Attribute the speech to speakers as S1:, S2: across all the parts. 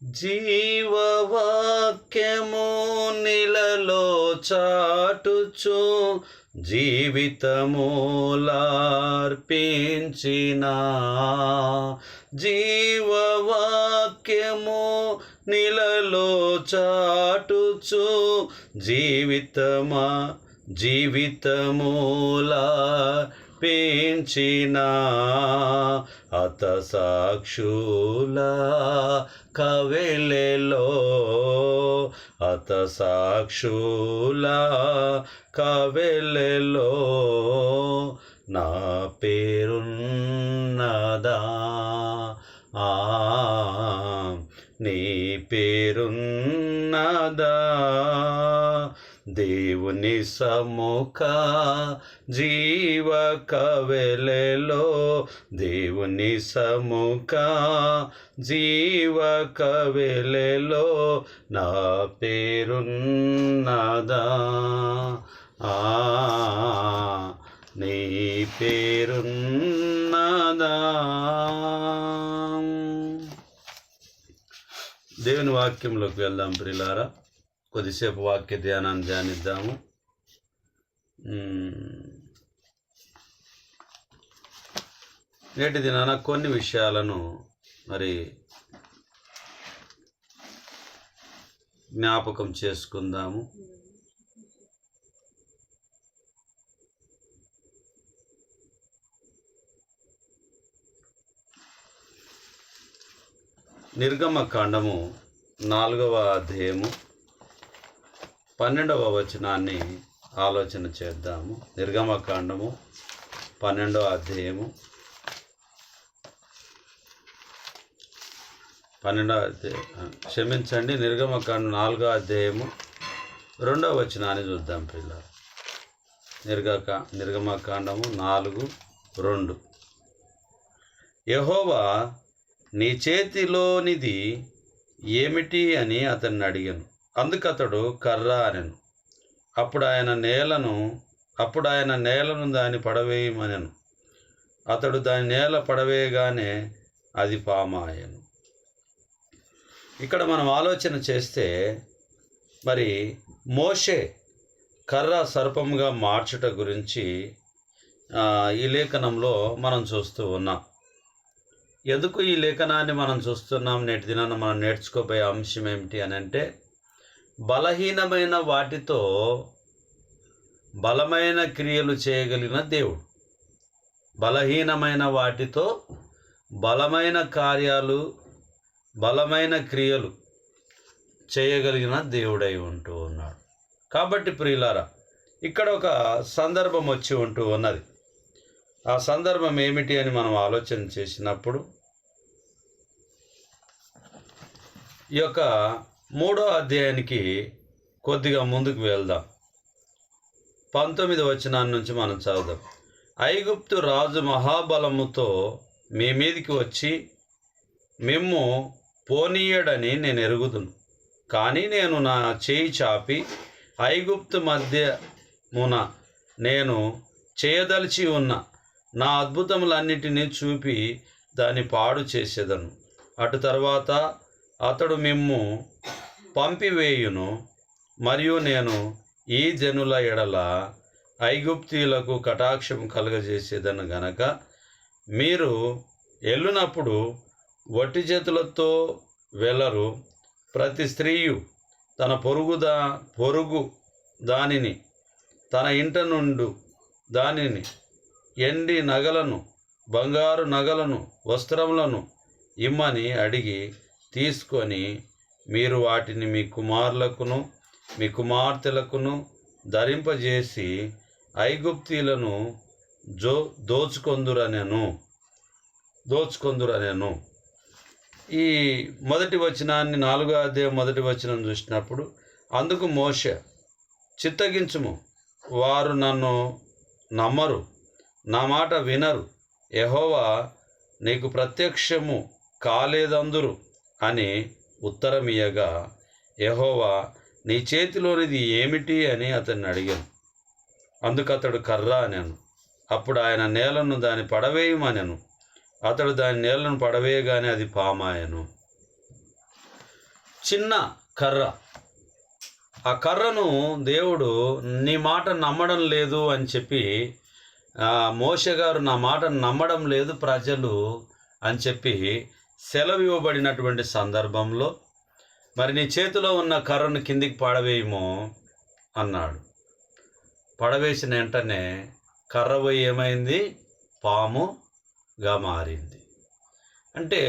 S1: జీవవాక్యము నిలలో చాటుచు జీవితములార్పించిన జీవవాక్యము నిలలో చాటుచు జీవితమా జీవితములా పెంచిన అత సాక్షుల కవెలెలో. అత సాక్షుల కవెలెలో నా పేరున్నదా? ఆ నీ పేరున్నదా? దేవుని సముఖ జీవ కవెలలో దేవుని సముఖ జీవ కవెలలో నా పేరున్నదా. ఆ నీ పేరున్నదా. దేవుని వాక్యంలోకి వెళ్దాం ప్రిలారా. కొద్దిసేపు వాక్య ధ్యానాన్ని ధ్యానిద్దాము. నేటి దినాన కొన్ని విషయాలను మరి జ్ఞాపకం చేసుకుందాము. నిర్గమ కాండము నాలుగవ అధ్యాయము. పన్నెండవ వచనాన్ని ఆలోచన చేద్దాము. నిర్గమకాండము పన్నెండవ అధ్యాయము. పన్నెండవ అధ్యాయం క్షమించండి నిర్గమకాండం నాలుగో అధ్యాయము రెండవ వచనాన్ని చూద్దాం పిల్ల నిర్గక నిర్గమకాండము నాలుగు రెండు. యహోవా నీ చేతిలోనిది ఏమిటి అని అతన్ని అడిగాను. అందుకతడు కర్ర అనెను. అప్పుడు ఆయన నేలను అప్పుడు ఆయన నేలను దాన్ని పడవేయమనెను. అతడు దాని నేల పడవేయగానే అది పామాయను. ఇక్కడ మనం ఆలోచన చేస్తే మరి మోషే కర్ర సర్పంగా మార్చుట గురించి ఈ లేఖనంలో మనం చూస్తూ ఉన్నాం. ఎందుకు ఈ లేఖనాన్ని మనం చూస్తున్నాం నేటి దినాన మనం నేర్చుకోబోయే అంశం ఏమిటి అని అంటే బలహీనమైన వాటితో బలమైన క్రియలు చేయగలిగిన దేవుడు. బలహీనమైన వాటితో బలమైన కార్యాలు బలమైన క్రియలు చేయగలిగిన దేవుడై ఉంటూ ఉన్నాడు. కాబట్టి ప్రియులారా ఇక్కడ ఒక సందర్భం వచ్చి ఉంటూ ఉన్నది. ఆ సందర్భం ఏమిటి అని మనం ఆలోచన చేసినప్పుడు ఈ యొక్క మూడో అధ్యాయానికి కొద్దిగా ముందుకు వెళ్దాం. పంతొమ్మిది వచనాన్ని నుంచి మనం చదువుదాం. ఐగుప్తు రాజు మహాబలముతో మీ మీదికి వచ్చి మిమ్ము పోనీయడని నేను ఎరుగుదును. కానీ నేను నా చేయి చాపి ఐగుప్తు మధ్య మున నేను చేయదలిచి ఉన్న నా అద్భుతములన్నిటినీ చూపి దాన్ని పాడు చేసేదను. అటు తర్వాత అతడు మిమ్ము పంపివేయును మరియు నేను ఈ జనుల ఎడల ఐగుప్తీలకు కటాక్షం కలుగజేసేదను గనక మీరు వెళ్ళినప్పుడు వట్టి చేతులతో వెళ్ళరు ప్రతి స్త్రీయు తన పొరుగుదా పొరుగు దానిని తన ఇంట నుండు దానిని ఎండి నగలను బంగారు నగలను వస్త్రములను ఇమ్మని అడిగి తీసుకొని మీరు వాటిని మీ కుమారులకును మీ కుమార్తెలకును ధరింపజేసి ఐగుప్తీలను జో దోచుకొందురనెను. దోచుకొందురనెను. ఈ మొదటి వచనాన్ని నాలుగో అధ్యాయం మొదటి వచనం చూసినప్పుడు అందుకు మోష చిత్తగించుము. వారు నన్ను నమ్మరు నా మాట వినరు. ఎహోవా నీకు ప్రత్యక్షము కాలేదందురు. అని ఉత్తరమియగా యహోవా నీ చేతిలోనిది ఏమిటి అని అతన్ని అడిగాను. అందుకు అతడు కర్ర అనెను. అప్పుడు ఆయన నేలను దాని పడవేయమనెను అతడు దాని నేలను పడవేయగానే అది పామాయను. చిన్న కర్ర. ఆ కర్రను దేవుడు నీ మాట నమ్మడం లేదు అని చెప్పి మోష గారు నా మాట నమ్మడం లేదు ప్రజలు అని చెప్పి సెలవు ఇవ్వబడినటువంటి సందర్భంలో మరి నీ చేతిలో ఉన్న కర్రను కిందికి పడవేయము అన్నాడు. పడవేసిన వెంటనే కర్ర పోయి ఏమైంది? పాముగా మారింది. అంటే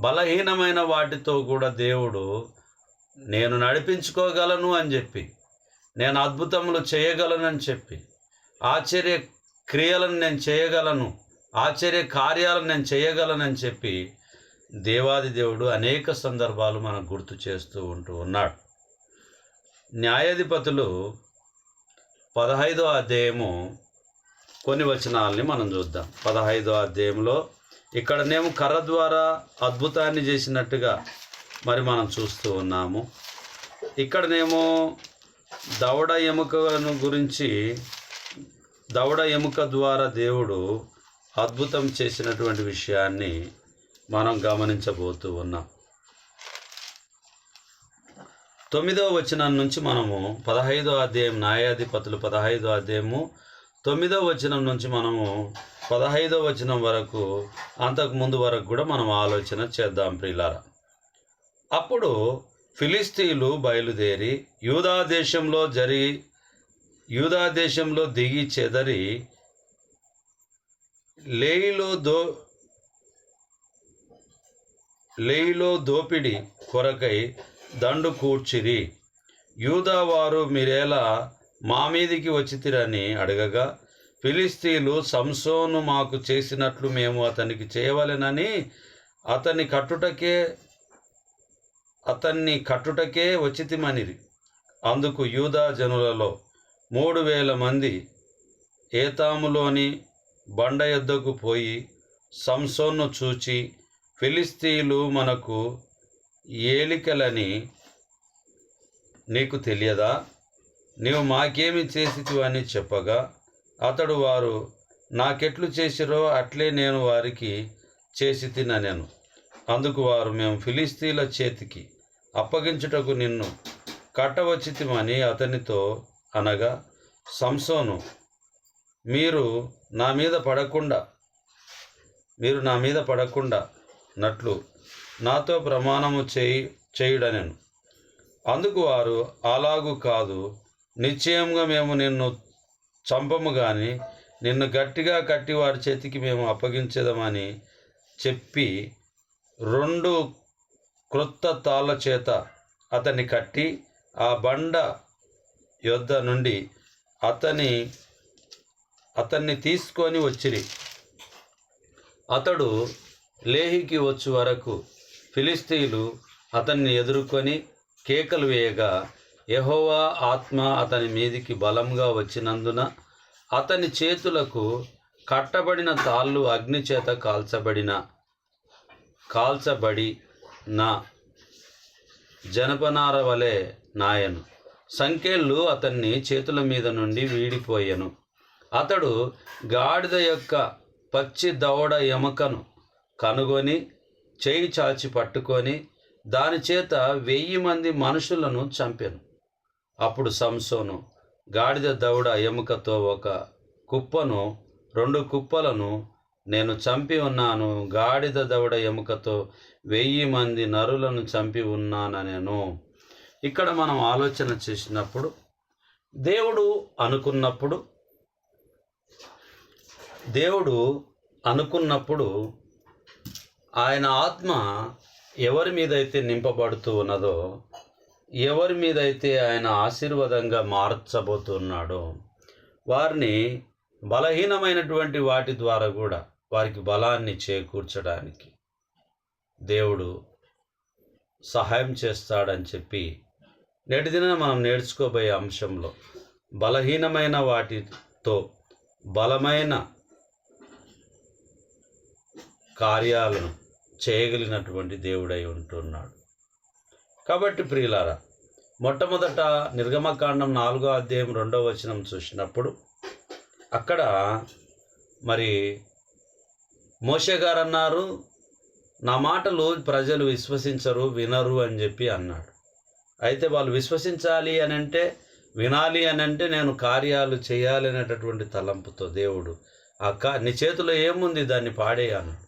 S1: బలహీనమైన వాటితో కూడా దేవుడు నేను నడిపించుకోగలను అని చెప్పి నేను అద్భుతములు చేయగలను అని చెప్పి ఆశ్చర్య క్రియలను నేను చేయగలను ఆశ్చర్య కార్యాలను నేను చేయగలనని చెప్పి దేవాది దేవుడు అనేక సందర్భాలు మనకు గుర్తు చేస్తూ ఉంటూ ఉన్నాడు. న్యాయాధిపతులు పదహైదో అధ్యాయము కొన్ని వచనాలని మనం చూద్దాం. పదహైదో అధ్యాయంలో ఇక్కడనేమో కర్ర ద్వారా అద్భుతాన్ని చేసినట్టుగా మరి మనం చూస్తూ ఉన్నాము. ఇక్కడనేమో దవడ ఎముకను గురించి దవడ ఎముక ద్వారా దేవుడు అద్భుతం చేసినటువంటి విషయాన్ని మనం గమనించబోతూ ఉన్నాం. తొమ్మిదవ వచనం నుంచి మనము పదహైదో అధ్యాయం న్యాయాధిపతులు పదహైదో అధ్యాయము తొమ్మిదో వచనం నుంచి మనము పదహైదో వచనం వరకు అంతకు ముందు వరకు కూడా మనం ఆలోచన చేద్దాం ప్రియులారా. అప్పుడు ఫిలిస్తీన్లు బయలుదేరి యూదా దేశంలో జరిగి యూదా దేశంలో దిగి చెదరి లేయిలో దో లేయిలో దోపిడి కొరకై దండు కూర్చిరి. యూదావారు మీరేలా మా మీదికి వచ్చితిరని అడగగా ఫిలిస్తీన్లు సంసోను మాకు చేసినట్లు మేము అతనికి చేయవలెనని అతన్ని కట్టుటకే అతన్ని కట్టుటకే వచ్చితిమనిరి. అందుకు యూదా జనులలో మూడు వేల మంది ఏతాములోని బండ యొద్దకు పోయి సంసోన్ను చూచి ఫిలిస్తీన్లు మనకు ఏలికలని నీకు తెలియదా? నీవు మాకేమి చేసితివు అని చెప్పగా అతడు వారు నాకెట్లు చేసిరో అట్లే నేను వారికి చేసి తిననెను అందుకు వారు మేము ఫిలిస్తీన్ల చేతికి అప్పగించుటకు నిన్ను కట్టవచ్చితిమని అతనితో అనగా సంసోను మీరు నా మీద పడకుండా మీరు నా మీద పడకుండా నట్లు నాతో ప్రమాణము చేయి చేయుడనెను. అందుకు వారు అలాగు కాదు. నిశ్చయంగా మేము నిన్ను చంపము కానీ నిన్ను గట్టిగా కట్టి వారి చేతికి మేము అప్పగించేదమని చెప్పి రెండు క్రొత్త తాళ్ళ చేత అతన్ని కట్టి ఆ బండ యొద్ద నుండి అతని అతన్ని తీసుకొని వచ్చిరి. అతడు లేహికి వచ్చు వరకు ఫిలిస్తీన్లు అతన్ని ఎదుర్కొని కేకలు వేయగా యహోవా ఆత్మ అతని మీదికి బలంగా వచ్చినందున అతని చేతులకు కట్టబడిన తాళ్ళు అగ్ని చేత కాల్చబడిన కాల్చబడి నా జనపనార వలె నాయను. సంఖ్యలు అతన్ని చేతుల మీద నుండి వీడిపోయెను. అతడు గాడిద యొక్క పచ్చి దవడ ఎముకను కనుగొని చేయి చాచి పట్టుకొని దాని చేత వెయ్యి మంది మనుషులను చంపాను. అప్పుడు సంసోను గాడిద దవడ ఎముకతో ఒక కుప్పను రెండు కుప్పలను నేను చంపి ఉన్నాను గాడిద దవడ ఎముకతో వెయ్యి మంది నరులను చంపి ఉన్నాననేను. ఇక్కడ మనం ఆలోచన చేసినప్పుడు దేవుడు అనుకున్నప్పుడు దేవుడు అనుకున్నప్పుడు ఆయన ఆత్మ ఎవరి మీదైతే నింపబడుతూ ఉన్నదో ఎవరి మీద అయితే ఆయన ఆశీర్వాదంగా మార్చబోతున్నాడో వారిని బలహీనమైనటువంటి వాటి ద్వారా కూడా వారికి బలాన్ని చేకూర్చడానికి దేవుడు సహాయం చేస్తాడని చెప్పి నేటి దిన మనం నేర్చుకోబోయే అంశంలో బలహీనమైన వాటితో బలమైన కార్యాలను చేయగలిగినటువంటి దేవుడై ఉంటున్నాడు. కాబట్టి ప్రియులారా మొట్టమొదట నిర్గమకాండం నాలుగో అధ్యాయం రెండో వచనం చూసినప్పుడు అక్కడ మరి మోషే గారు అన్నారు నా మాటలు ప్రజలు విశ్వసించరు వినరు అని చెప్పి అన్నాడు. అయితే వాళ్ళు విశ్వసించాలి అని అంటే వినాలి అని అంటే నేను కార్యాలు చేయాలి అనేటటువంటి తలంపుతో దేవుడు ఆ కా నీ చేతిలో ఏముంది దాన్ని పాడేయన్నాడు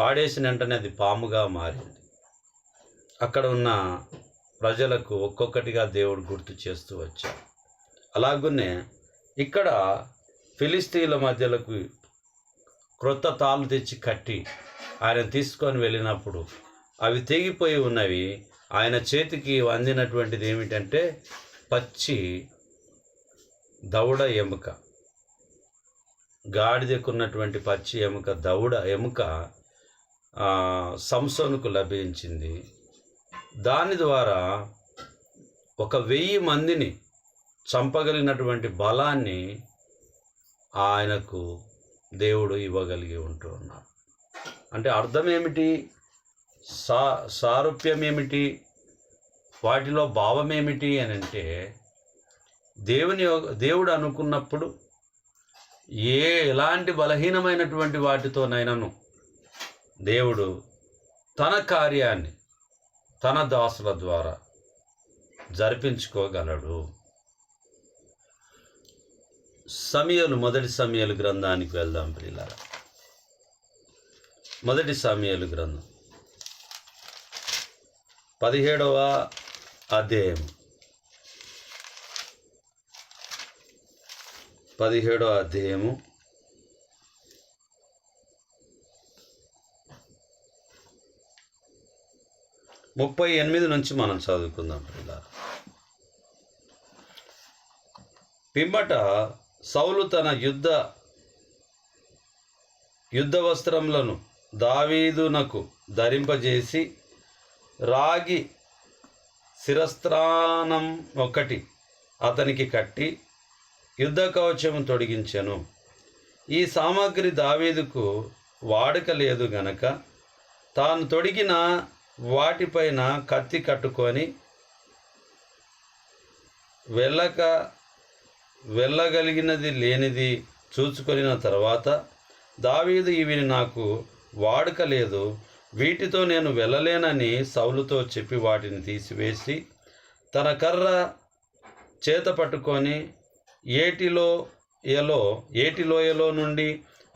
S1: పాడేసిన వెంటనే అది పాముగా మారింది. అక్కడ ఉన్న ప్రజలకు ఒక్కొక్కటిగా దేవుడు గుర్తు చేస్తూ వచ్చాడు. అలాగునే ఇక్కడ ఫిలిస్తీన్ల మధ్యలకు క్రొత్త తాళ్ళు తెచ్చి కట్టి ఆయన తీసుకొని వెళ్ళినప్పుడు అవి తెగిపోయి ఉన్నవి ఆయన చేతికి అందినటువంటిది ఏమిటంటే పచ్చి దవడ ఎముక. గాడిదకున్నటువంటి పచ్చి ఎముక దవడ ఎముక సంసోనుకు లభించింది. దాని ద్వారా ఒక వెయ్యి మందిని చంపగలిగినటువంటి బలాన్ని ఆయనకు దేవుడు ఇవ్వగలిగి ఉంటూ ఉన్నాడు. అంటే అర్థం ఏమిటి? సా సారూప్యం ఏమిటి? వాటిలో భావం ఏమిటి అని అంటే దేవుని దేవుడు అనుకున్నప్పుడు ఏ ఎలాంటి బలహీనమైనటువంటి వాటితోనైనాను దేవుడు తన కార్యాన్ని తన దాసుల ద్వారా జరిపించుకోగలడు. సమయలు మొదటి సమయలు గ్రంథానికి వెళ్దాం ప్రియులారా. మొదటి సమయలు గ్రంథం. పదిహేడవ అధ్యాయం. పదిహేడవ అధ్యాయము. ముప్పై ఎనిమిది నుంచి మనం చదువుకుందాం పిల్లలు పిమ్మట సౌలు తన యుద్ధ యుద్ధ వస్త్రములను దావీదునకు ధరింపజేసి రాగి శిరస్త్రానం ఒకటి అతనికి కట్టి యుద్ధ కవచము తొడిగించెను. ఈ సామాగ్రి దావీదుకు వాడుక లేదు గనక తాను తొడిగిన వాటిపైన కత్తి కట్టుకొని వెళ్ళక వెళ్ళగలిగినది లేనిది చూచుకొనిన తర్వాత దావీదు ఇవి నాకు వాడుక లేదు వీటితో నేను వెళ్ళలేనని సౌలుతో చెప్పి వాటిని తీసివేసి తన కర్ర చేత పట్టుకొని ఏటిలో ఏలో ఏటిలోయలో నుండి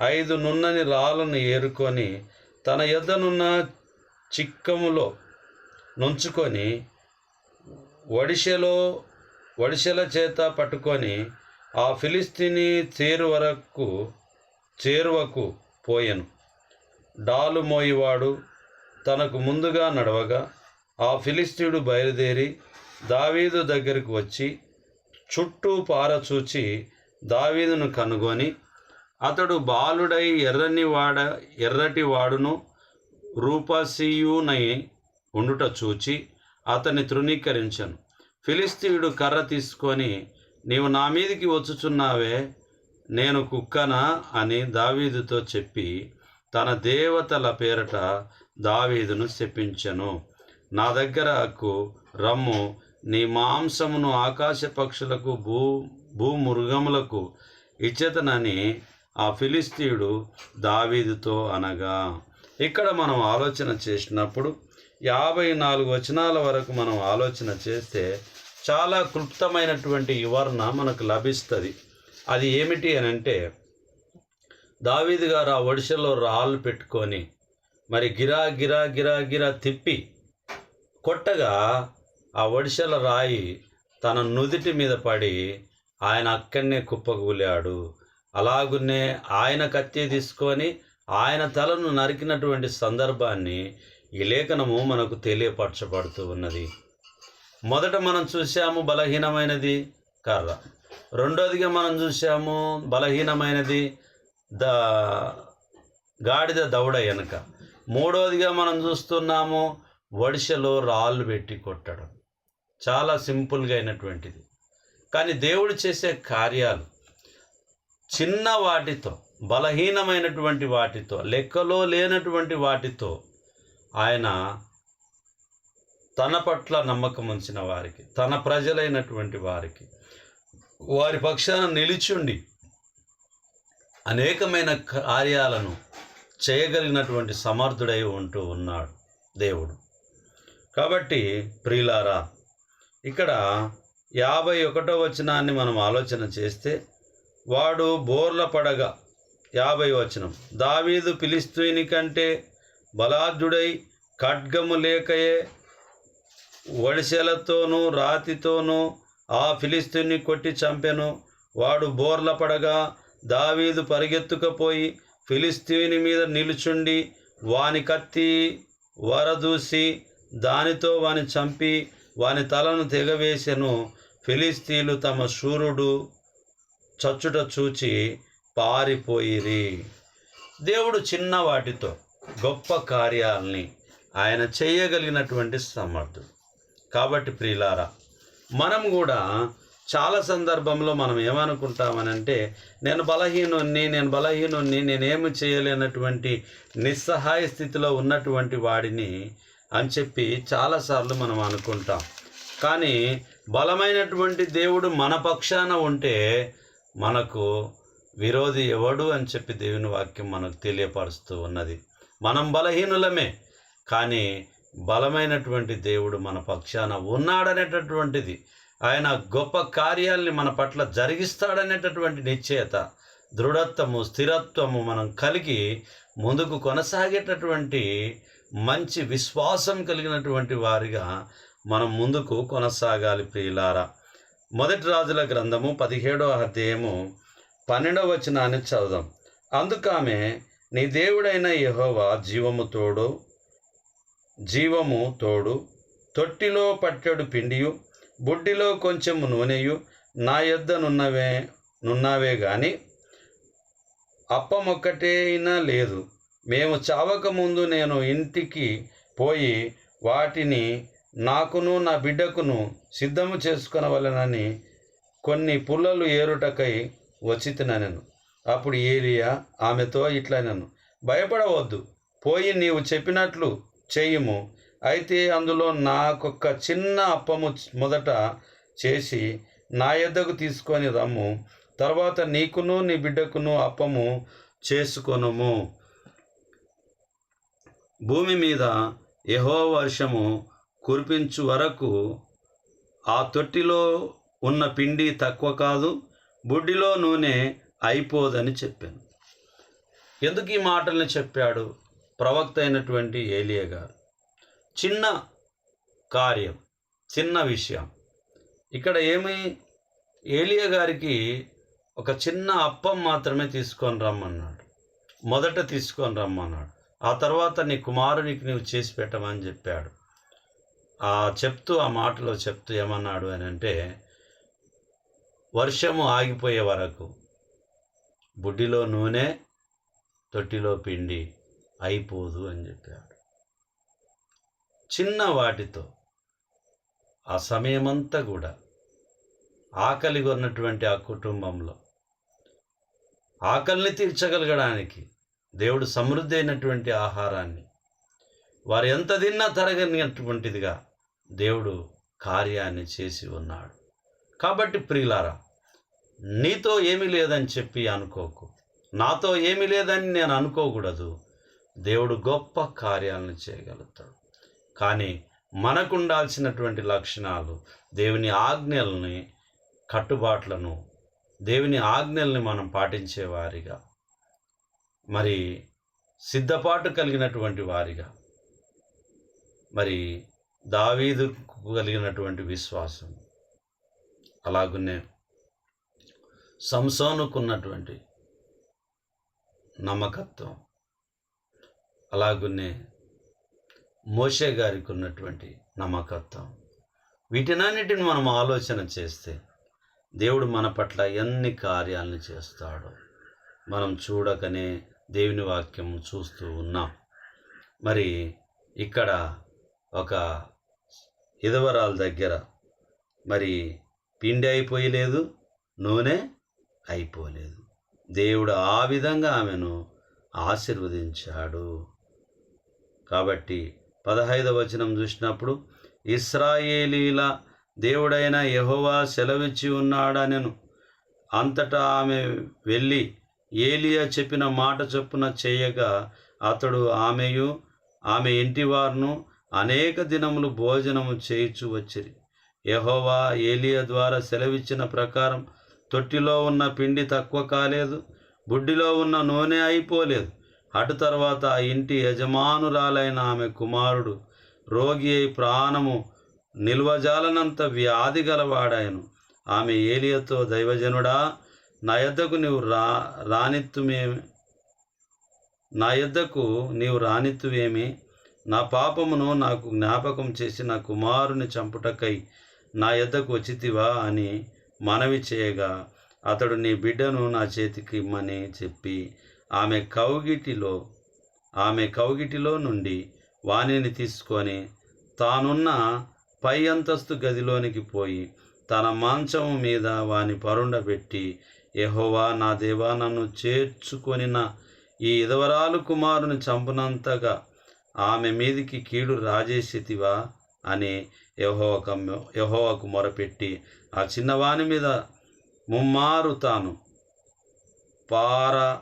S1: ఐదు నున్నని రాళ్ళను ఏరుకొని తన ఎద్దనున్న చిక్కములో నుంచుకొని వడిసెలో వడిసెల చేత పట్టుకొని ఆ ఫిలిస్తీని చేరు వరకు చేరువకు పోయెను. డాలు మోయివాడు తనకు ముందుగా నడవగా ఆ ఫిలిస్తీయుడు బయలుదేరి దావీదు దగ్గరికి వచ్చి చుట్టూ పారచూచి దావీదును కనుగొని అతడు బాలుడై ఎర్రని వాడ ఎర్రటి వాడును రూపసీయునై ఉండుట చూచి అతన్ని తృణీకరించను. ఫిలిస్తీయుడు కర్ర తీసుకొని నీవు నా మీదికి వచ్చుచున్నావే నేను కుక్కనా? అని దావీదుతో చెప్పి తన దేవతల పేరట దావీదును శపించెను. నా దగ్గరకు రమ్ము నీ మాంసమును ఆకాశ పక్షులకు భూ భూమృగములకు ఇచ్చేతనని ఆ ఫిలిస్తీయుడు దావీదుతో అనగా ఇక్కడ మనం ఆలోచన చేసినప్పుడు యాభై నాలుగు వచనాల వరకు మనం ఆలోచన చేస్తే చాలా క్లుప్తమైనటువంటి వివరణ మనకు లభిస్తుంది. అది ఏమిటి అని అంటే దావీదు గారు ఆ ఒడిశలో రాళ్ళు పెట్టుకొని మరి గిరా గిరా గిరా గిరా తిప్పి కొట్టగా ఆ ఒడిశల రాయి తన నుదిటి మీద పడి ఆయన అక్కడనే కుప్పకూలాడు అలాగునే ఆయన కత్తి తీసుకొని ఆయన తలను నరికినటువంటి సందర్భాన్ని ఈ లేఖనము మనకు తెలియపరచబడుతూ ఉన్నది. మొదట మనం చూసాము బలహీనమైనది కర్ర. రెండోదిగా మనం చూసాము బలహీనమైనది ద గాడిద దవడ వెనుక మూడోదిగా మనం చూస్తున్నాము వడిసెలో రాళ్ళు పెట్టి కొట్టడం. చాలా సింపుల్గా అయినటువంటిది. కానీ దేవుడు చేసే కార్యాలు చిన్న వాటితో బలహీనమైనటువంటి వాటితో లెక్కలో లేనటువంటి వాటితో ఆయన తన పట్ల నమ్మకం ఉంచిన వారికి తన ప్రజలైనటువంటి వారికి వారి పక్షాన నిలిచుండి అనేకమైన కార్యాలను చేయగలిగినటువంటి సమర్థుడై ఉంటూ ఉన్నాడు దేవుడు. కాబట్టి ప్రియులారా ఇక్కడ యాభై ఒకటో వచనాన్ని మనం ఆలోచన చేస్తే వాడు బోర్ల పడగా యాభై వచనం. దావీదు ఫిలిస్తీని కంటే బలాఢ్యుడై ఖడ్గము లేకయే వడిసెలతోనూ రాతితోనూ ఆ ఫిలిస్తీన్ని కొట్టి చంపెను. వాడు బోర్ల పడగా దావీదు పరిగెత్తుకపోయి ఫిలిస్తీని మీద నిలుచుండి వాని కత్తి వరదూసి దానితో వాని చంపి వాని తలను తెగవేసెను. ఫిలిస్తీన్లు తమ శూరుడు చచ్చుట చూచి పారిపోయిరి. దేవుడు చిన్న వాటితో గొప్ప కార్యాలని ఆయన చేయగలిగినటువంటి సమర్థుడు. కాబట్టి ప్రియులారా మనం కూడా చాలా సందర్భంలో మనం ఏమనుకుంటామనంటే నేను బలహీనుణ్ణి నేను బలహీనుణ్ణి నేనేమి చేయలేనటువంటి నిస్సహాయ స్థితిలో ఉన్నటువంటి వాడిని అని చెప్పి చాలాసార్లు మనం అనుకుంటాం. కానీ బలమైనటువంటి దేవుడు మన పక్షాన ఉంటే మనకు విరోధి ఎవడు అని చెప్పి దేవుని వాక్యం మనకు తెలియపరుస్తూ ఉన్నది. మనం బలహీనులమే కానీ బలమైనటువంటి దేవుడు మన పక్షాన ఉన్నాడనేటటువంటిది. ఆయన గొప్ప కార్యాల్ని మన పట్ల జరిగిస్తాడనేటటువంటి నిశ్చయత దృఢత్వము స్థిరత్వము మనం కలిగి ముందుకు కొనసాగేటటువంటి మంచి విశ్వాసం కలిగినటువంటి వారిగా మనం ముందుకు కొనసాగాలి ప్రియులారా. మొదటి రాజుల గ్రంథము పదిహేడవ అధ్యాయము పన్నెండవ వచనాన్ని చదుదాం. అందుకామె నీ దేవుడైన యహోవా జీవము తోడు జీవము తోడు తొట్టిలో పట్టెడు పిండియు బుడ్డిలో కొంచెం నూనెయు నా యొద్ద నున్నవే నున్నావే గాని అప్పమొక్కటైనా లేదు. మేము చావక ముందు నేను ఇంటికి పోయి వాటిని నాకును నా బిడ్డకును సిద్ధము చేసుకునవలనని కొన్ని పుల్లలు ఏరుటకై వచ్చితినెను అప్పుడు ఏలియా ఆమెతో ఇట్లనను భయపడవద్దు పోయి నీవు చెప్పినట్లు చేయుము. అయితే అందులో నాకొక్క చిన్న అప్పము మొదట చేసి నా యొద్దకు తీసుకొని రమ్ము. తర్వాత నీకును నీ బిడ్డకును అప్పము చేసుకొనుము. భూమి మీద యహో వర్షము కురిపించు వరకు ఆ తొట్టిలో ఉన్న పిండి తక్కువ కాదు. బుడ్డిలో నూనె అయిపోదని చెప్పాను. ఎందుకు ఈ మాటల్ని చెప్పాడు? ప్రవక్త అయినటువంటి ఏలియా గారు. చిన్న కార్యం చిన్న విషయం. ఇక్కడ ఏమి? ఏలియా గారికి ఒక చిన్న అప్పం మాత్రమే తీసుకొని రమ్మన్నాడు. మొదట తీసుకొని రమ్మన్నాడు. ఆ తర్వాత నీ కుమారునికి నీవు చేసి పెట్టమని చెప్పాడు. ఆ చెప్తూ ఆ మాటలో చెప్తూ ఏమన్నాడు అని అంటే వర్షము ఆగిపోయే వరకు బుడ్డిలో నూనె తొట్టిలో పిండి అయిపోదు అని చెప్పాడు. చిన్న వాటితో ఆ సమయమంతా కూడా ఆకలిగా ఉన్నటువంటి ఆ కుటుంబంలో ఆకలిని తీర్చగలగడానికి దేవుడు సమృద్ధి అయినటువంటి ఆహారాన్ని వారు ఎంత తిన్నా తరగనటువంటిదిగా దేవుడు కార్యాన్ని చేసి ఉన్నాడు. కాబట్టి ప్రియులారా నీతో ఏమీ లేదని చెప్పి అనుకోకు. నాతో ఏమీ లేదని నేను అనుకోకూడదు. దేవుడు గొప్ప కార్యాలను చేయగలుగుతాడు. కానీ మనకు ఉండాల్సినటువంటి లక్షణాలు దేవుని ఆజ్ఞల్ని కట్టుబాట్లను దేవుని ఆజ్ఞల్ని మనం పాటించే వారిగా మరి సిద్ధపాటు కలిగినటువంటి వారిగా మరి దావీదుకు కలిగినటువంటి విశ్వాసం. అలాగునే సంసోనుకున్నటువంటి నమ్మకత్వం అలాగునే మోషే గారికి ఉన్నటువంటి నమ్మకత్వం. వీటినన్నిటిని మనం ఆలోచన చేస్తే దేవుడు మన పట్ల ఎన్ని కార్యాలను చేస్తాడో మనం చూడకనే దేవుని వాక్యం చూస్తూ ఉన్నాం. మరి ఇక్కడ ఒక ఇదవరాల దగ్గర మరి పిండి అయిపోయలేదు నూనె అయిపోలేదు. దేవుడు ఆ విధంగా ఆమెను ఆశీర్వదించాడు. కాబట్టి పదహైదవ వచనం చూసినప్పుడు ఇస్రాయేలీల దేవుడైన యహోవా సెలవిచ్చి ఉన్నాడనెను. అంతటా ఆమె వెళ్ళి ఏలియా చెప్పిన మాట చొప్పున చేయగా అతడు ఆమెయు ఆమె ఇంటివారును అనేక దినములు భోజనము చేయిచు వచ్చిరి. యహోవా ఏలియా ద్వారా సెలవిచ్చిన ప్రకారం తొట్టిలో ఉన్న పిండి తక్కువ కాలేదు బుడ్డిలో ఉన్న నూనె అయిపోలేదు. అటు తర్వాత ఆ ఇంటి యజమానురాలైన ఆమె కుమారుడు రోగి అయి ప్రాణము నిల్వజాలనంత వ్యాధి గలవాడాయను. ఆమె ఏలియతో దైవజనుడా నా యొద్దకు నీవు రా రానిత్తుమేమి నా యొద్దకు నీవు రానిత్తువేమి నా పాపమును నాకు జ్ఞాపకం చేసి నా కుమారుని చంపుటకై నా యొద్దకు వచ్చితివా? అని మనవి చేయగా అతడు నీ బిడ్డను నా చేతికి ఇమ్మని చెప్పి ఆమె కౌగిటిలో ఆమె కౌగిటిలో నుండి వాణిని తీసుకొని తానున్న పై అంతస్తు గదిలోనికి పోయి తన మంచం మీద వాని పరుండబెట్టి ఎహోవా నా దేవా నన్ను చేర్చుకొనిన ఈ ఇదవరాలు కుమారుని చంపునంతగా ఆమె మీదికి కీడు రాజేసితివా? అని యహోవక యహోవకు మొరపెట్టి ఆ చిన్నవాని మీద ముమ్మారు తాను పార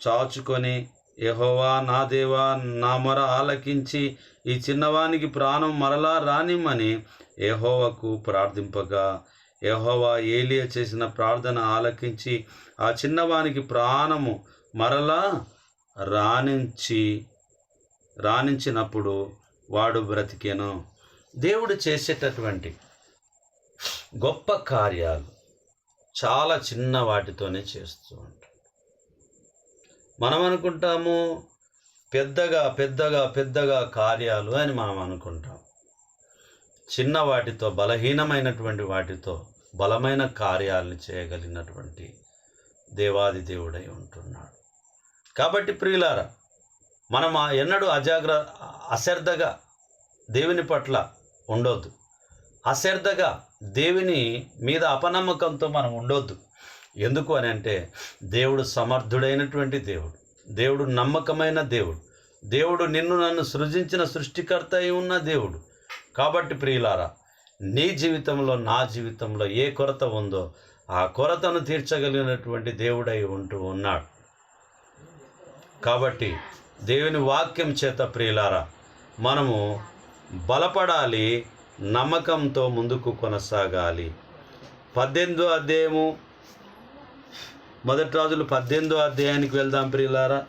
S1: చాచుకొని యహోవా నా దేవా నా మొర ఆలకించి ఈ చిన్నవానికి ప్రాణం మరలా రానిమ్మని యహోవకు ప్రార్థింపగా యహోవా ఏలియ చేసిన ప్రార్థన ఆలకించి ఆ చిన్నవానికి ప్రాణము మరలా రాణించి రాణించినప్పుడు వాడు బ్రతికెను. దేవుడు చేసేటటువంటి గొప్ప కార్యాలు చాలా చిన్న వాటితోనే చేస్తూ ఉంటాడు మనం అనుకుంటాము పెద్దగా పెద్దగా పెద్దగా కార్యాలు అని మనం అనుకుంటాం చిన్న వాటితో బలహీనమైనటువంటి వాటితో బలమైన కార్యాలను చేయగలిగినటువంటి దేవాది దేవుడై ఉంటున్నాడు. కాబట్టి ప్రియులారా మనం ఆ ఎన్నడూ అజాగ్ర అశ్రద్ధగా దేవుని పట్ల ఉండొద్దు. అశ్రద్ధగా దేవుని మీద అపనమ్మకంతో మనం ఉండొద్దు. ఎందుకు అని అంటే దేవుడు సమర్థుడైనటువంటి దేవుడు దేవుడు నమ్మకమైన దేవుడు దేవుడు నిన్ను నన్ను సృజించిన సృష్టికర్త అయి ఉన్న దేవుడు. కాబట్టి ప్రియులారా నీ జీవితంలో నా జీవితంలో ఏ కొరత ఉందో ఆ కొరతను తీర్చగలిగినటువంటి దేవుడై ఉంటూ ఉన్నాడు. కాబట్టి దేవుని వాక్యం చేత ప్రియులారా మనము బలపడాలి నమ్మకంతో ముందుకు కొనసాగాలి. పద్దెనిమిదో అధ్యాయము. మొదటి రోజులు పద్దెనిమిదో అధ్యాయానికి వెళ్దాం ప్రియులారా.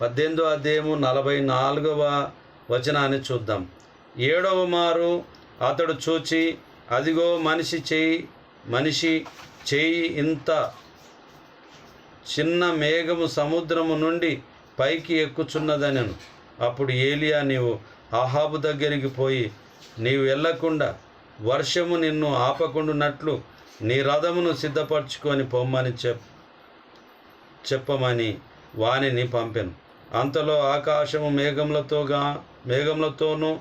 S1: పద్దెనిమిదో అధ్యాయము నలభై నాలుగవ వచనాన్ని చూద్దాం. ఏడవ మారు అతడు చూచి అదిగో మనిషి చేయి మనిషి చేయి ఇంత చిన్న మేఘము సముద్రము నుండి పైకి ఎక్కుచున్నదనను. అప్పుడు ఏలియా నీవు ఆహాబు దగ్గరికి పోయి నీవు వెళ్ళకుండా వర్షము నిన్ను ఆపకుండునట్లు నీ రథమును సిద్ధపరచుకొని పొమ్మని చెప్ చెప్పమని వానిని పంపెను. అంతలో ఆకాశము మేఘములతోగా మేఘములతోనూ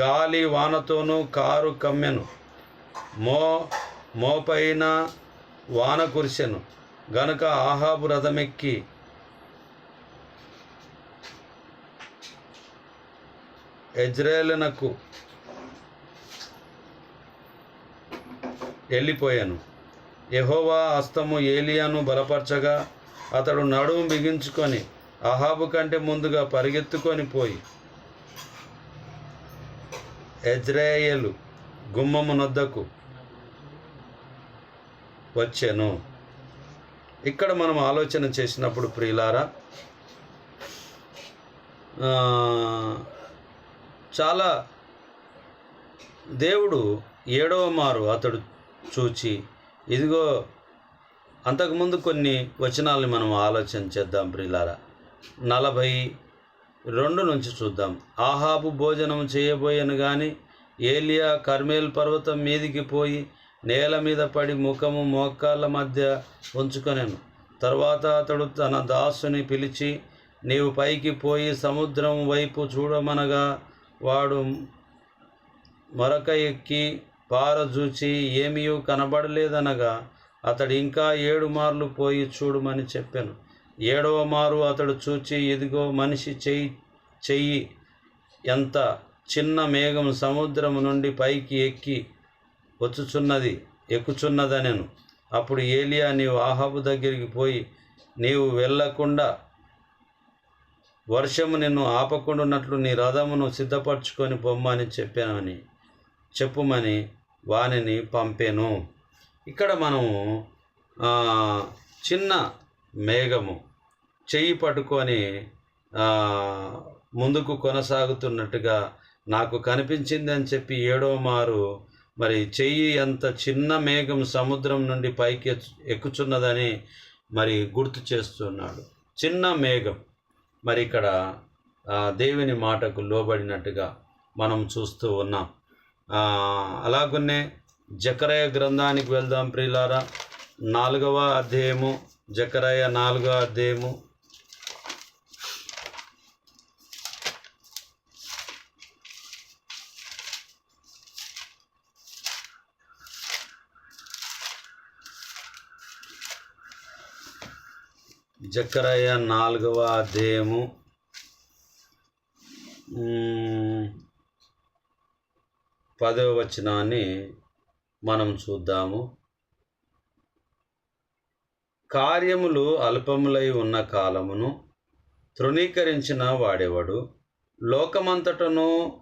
S1: గాలి వానతోనూ కారు కమ్మెను. మో మోపైన వాన కురిసెను. గనుక ఆహాబు రథమెక్కి ఎజ్రాయలనకు వెళ్ళిపోయాను. యహోవా హస్తము ఏలియాను బలపరచగా అతడు నడుము బిగించుకొని అహాబు కంటే ముందుగా పరిగెత్తుకొని పోయి ఎజ్రాయేలు గుమ్మము నొద్దకు వచ్చాను. ఇక్కడ మనం ఆలోచన చేసినప్పుడు ప్రియులారా చాలా దేవుడు ఏడవ మారు అతడు చూచి ఇదిగో అంతకుముందు కొన్ని వచనాలని మనం ఆలోచన చేద్దాం ప్రిలారా నలభై రెండు నుంచి చూద్దాం. ఆహాబు భోజనం చేయబోయాను కానీ ఏలియా కర్మేల్ పర్వతం మీదికి పోయి నేల మీద పడి ముఖము మోకాళ్ళ మధ్య ఉంచుకొనెను. తర్వాత అతడు తన దాసుని పిలిచి నీవు పైకి పోయి సముద్రం వైపు చూడమనగా వాడు మరొక ఎక్కి పారజూచి ఏమీయూ కనబడలేదనగా అతడు ఇంకా ఏడు మార్లు పోయి చూడమని చెప్పాను. ఏడవ మారు అతడు చూచి ఇదిగో మనిషి చెయ్యి చెయ్యి ఎంత చిన్న మేఘం సముద్రము నుండి పైకి ఎక్కి వచ్చుచున్నది ఎక్కుచున్నదనెను. అప్పుడు ఏలియా నీవు ఆహాబు దగ్గరికి పోయి నీవు వెళ్ళకుండా వర్షము నిన్ను ఆపకుండాన్నట్లు నీ రథమును సిద్ధపరచుకొని బొమ్మని చెప్పానని చెప్పుమని వానిని పంపాను. ఇక్కడ మనము చిన్న మేఘము చెయ్యి పట్టుకొని ముందుకు కొనసాగుతున్నట్టుగా నాకు కనిపించింది అని చెప్పి ఏడో మారు మరి చెయ్యి అంత చిన్న మేఘం సముద్రం నుండి పైకి ఎక్కుచున్నదని మరి గుర్తు చేస్తున్నాడు. చిన్న మేఘం. మరి ఇక్కడ దేవుని మాటకు లోబడినట్టుగా మనం చూస్తూ ఉన్నాం. ఆ, అలాగున్నే జకరయ గ్రంథానికి వెళ్దాం ప్రియులారా. నాలుగవ అధ్యాయము జకరయ నాలుగవ అధ్యాయము జకరయ నాలుగవ అధ్యాయము. పదవ వచనాన్ని మనం చూద్దాము. కార్యములు అల్పములై ఉన్న కాలమును తృణీకరించిన వాడేవాడు? లోకమంతటను